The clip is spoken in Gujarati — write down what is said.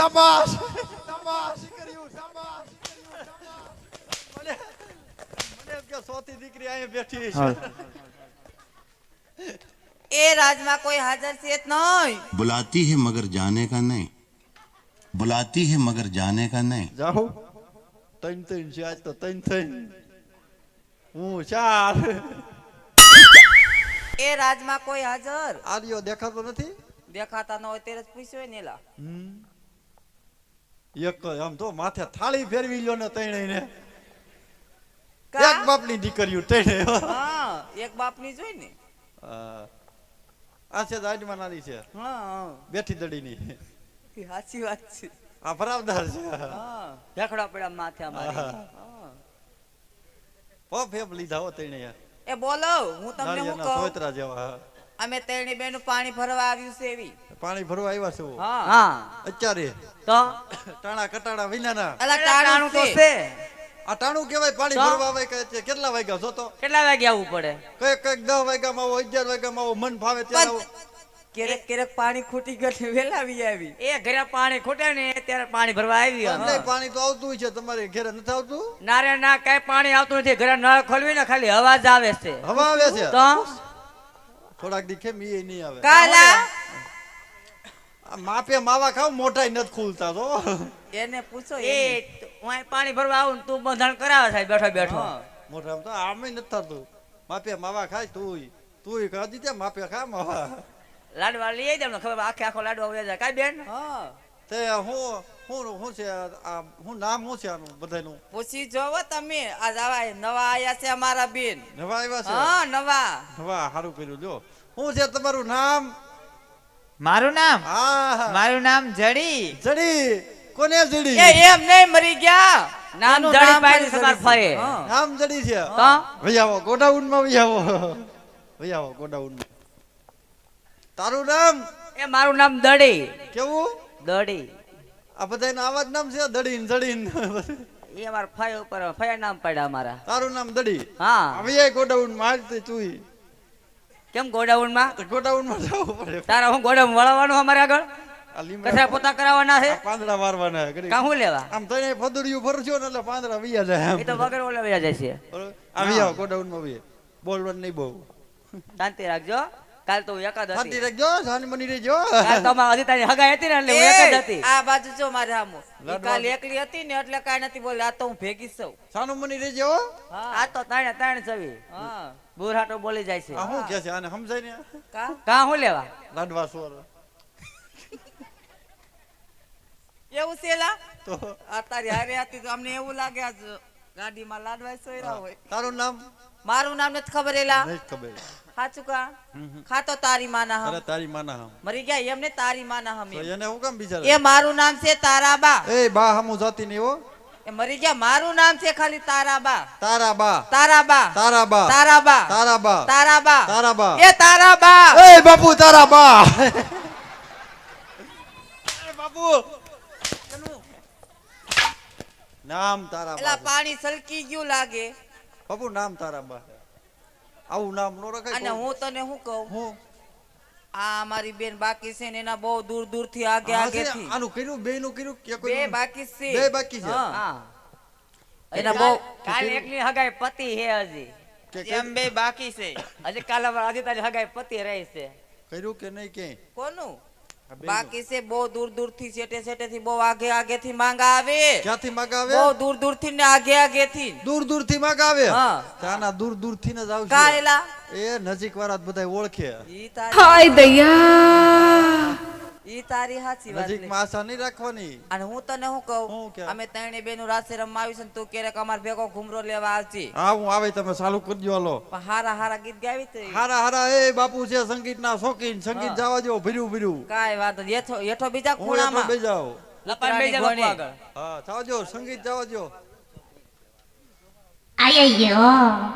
કર્યું શાબાશ શાબાશ કર્યું શાબાશ મને મને એમ કે સોતી દીકરી અહીંયા બેઠી છે એ રાજમાં કોઈ હાજર છે જ નહીં बुलाती है मगर जाने का नहीं बुलाती है मगर जाने का नहीं જાઉં ત્રણ ત્રણ છે આજ તો ત્રણ ત્રણ હું ચાર એ રાજમાં કોઈ હાજર આર્યો દેખાતો નથી દેખાતા ન હોય ત્યારે જ પૂછ્યો ને એલા હમ. એક આમ તો માથે થાળી ફેરવી લ્યો ને ત્રણેયને ને. એક બાપની દીકરીઓ ત્રણે હા એક બાપની જોઈ ને. આ છે દાઢીમાં નાની છે. હા હા. બેઠી દડીની. ની સાચી વાત છે. આ બરાબર છે. હા ઢેખડા પડ્યા માથે અમારી. હા. હા. પફ એમ લીધા હો ત્રણે એ બોલો હું તમને નાળિયેરના કહું? સોતરા જેવા. અમે તેણી બેન પાણી ભરવા આવ્યું છે એવી. પાણી ભરવા આવ્યા છે? હા. હા. અત્યારે? તો? ટાણા કટાણા વિનાના. અલા ટાણું તો છે. આ ટાણું કેવાય પાણી ભરવા આવે કે તે કેટલા વાગ્યા? જોતો કેટલા વાગે આવવું પડે? કંઈક કંઈક દસ વાગ્યામાં આવો અગિયાર વાગ્યામાં આવો મન ફાવે ત્યારે આવો. ક્યારેક ક્યારેક પાણી ખૂટી ગયું વેલા આવી આવી. એ ઘરે પાણી ખૂટે ને ત્યારે પાણી ભરવા આવી અમને નહીં, પાણી તો આવતું છે તમારે ઘરે નથી આવતું? ના રે ના કઈ પાણી આવતું નથી. ઘરે નળ ખોલવી ને ખાલી અવાજ આવે છે. હવા આવે છે? તો? થોડાક દીખે મી નહીં આવે? કાલા! માપે માવા ખાવ મોટા નથી ખુલતા તો. એને પૂછો એ. હું પાણી ભરવા આવું ને તું બંધાણ કરાવે સાહેબ બેઠો બેઠો. મોટા મોઢામાં તો આમે નથી થતું. માપે માવા ખાય તુંય. તુંય કાજી ત્યાં માપે ખા માવા. લાડવા લઈ આવી દે ખબર આખે આખો લાડવા ઉડે જાય. કાંઈ બેન? હા. તે હું હું હું છે આ હું નામ હું છે આનું બધાનું? પૂછી જોવો તમે. આ આવા નવા આયા છે અમારા બેન. નવા આવ્યા છે? હા નવા. નવા સારું કર્યું જો. હું છે તમારું નામ? મારું નામ? હા મારું નામ જડી. જડી. કોને જડી? એ એમ નહીં મરી ગયા. નામ જડી નામ પાડી સમાર ફરે. છે. નામ જડી છે? તો ભાઈ આવો ગોડાઉનમાં ભાઈ આવો ભાઈ આવો ગોડાઉન તારું નામ? એ મારું નામ દડી. કેવું? દડી. આ બધાનો આવા જ નામ છે દડીન જડીન એ અમારા ફાય ઉપર ફાય નામ પડ્યા અમારા. તારું નામ દડી? હા. હવે ગોડાઉન મારતી તુઈ કેમ ગોડાઉનમાં ગોડાઉનમાં જવું પડે. તારા હું ગોડાઉન વળવાનું અમારે આગળ? કચરા પોતા કરાવવાના છે? પાંદડા મારવાના. કાં હું લેવા? આમ તને ફદુડિયું ભરજો ને એટલે પાંદડા વૈયા જાય એ તો વગર ઓલે વયા જાય છે. બરોબર? આવી ગોડાઉનમાં વૈયા. બોલવાનું નહીં બહુ. શાંતિ રાખજો. કાલ તો હું એકાદ હતી. બની રહેજો કાલ તો તારી હગાઈ હતી ને એટલે હું એકાદ હતી. આ બાજુ જો મારે આમો. કાલ એકલી હતી ને એટલે કાઈ નથી બોલી આ તો હું ભેગી છું. સાનું બની રહેજો આ તો તાણે તાણે જવી. હા. બુરાટો બોલી જાય છે. હું કે છે? આને સમજાય ને કા? કા હું લેવા? લાડવા સોર. એવું છે તો? આ તારી હારે હતી તો અમને એવું લાગે આજ ગાડીમાં લાડવા સોયરા હોય. તારું નામ? મારું નામ નથી ખબર એલા. નથી ખબર. સાચું કા ખાતો તારી માના હમ અરે તારી માના હમ મરી ગયા એમને તારી માના હમ એને હું કામ એ મારું નામ છે તારાબા એ બા હમુ જાતી હો એ મરી ગયા મારું નામ છે ખાલી તારાબા તારા તારાબા તારાબા તારાબા તારાબા તારાબા તારાબા. એ તારાબા એ બાપુ તારાબા એ બાપુ નામ તારાબા એલા પાણી સલકી ગયું લાગે બાપુ નામ તારા બા આવું નામ નો રખાય અને હું તને શું કહું? હું? આ મારી બેન બાકી છે ને એના બહુ દૂર દૂરથી આગે આગે થી. આનું કર્યું બે નું કર્યું કે બે બાકી છે. બે બાકી છે. હા. એના બહુ કાલ એકની હગાઈ પતિ હે હજી. કે એમ બે બાકી છે. હજી કાલ આજે તારી હગાઈ પતિ રહી છે. કર્યું કે નહીં કે કોનું. બાકી છે બહુ દૂર દૂરથી સેટે સેટે થી બહુ આગે આગે થી માંગ આવે ક્યાંથી આવે બહુ દૂર દૂરથી ને આગે આગે થી દૂર દૂરથી મગાવે? હા. ત્યાંના દૂર દૂરથી જ આવશે કાયલા. એ નજીક વાળા બધા ઓળખે. હાય તારી ઈ તારી હાચી વાત નજીક માસા નહીં રાખવાની. અને હું તને હું કહું અમે ત્રણે બેનું રાસે રમવા આવીશું તું ક્યારેક અમાર ભેગો ઘુમરો લેવા આવજે. હા હું આવે તમે ચાલુ કરજો હાલો. હારા હારા ગીત ગાવી તે હારા હારા એ બાપુ છે સંગીત ના શોખીન. સંગીત. જવા જો ભર્યું ભર્યું કાઈ વાત. હેઠો હેઠો બીજા ખૂણામાં. બેજાવ લપાઈ બેસી જા આગળ. હા જાવજો સંગીત જવા જો Ay, ay, ay.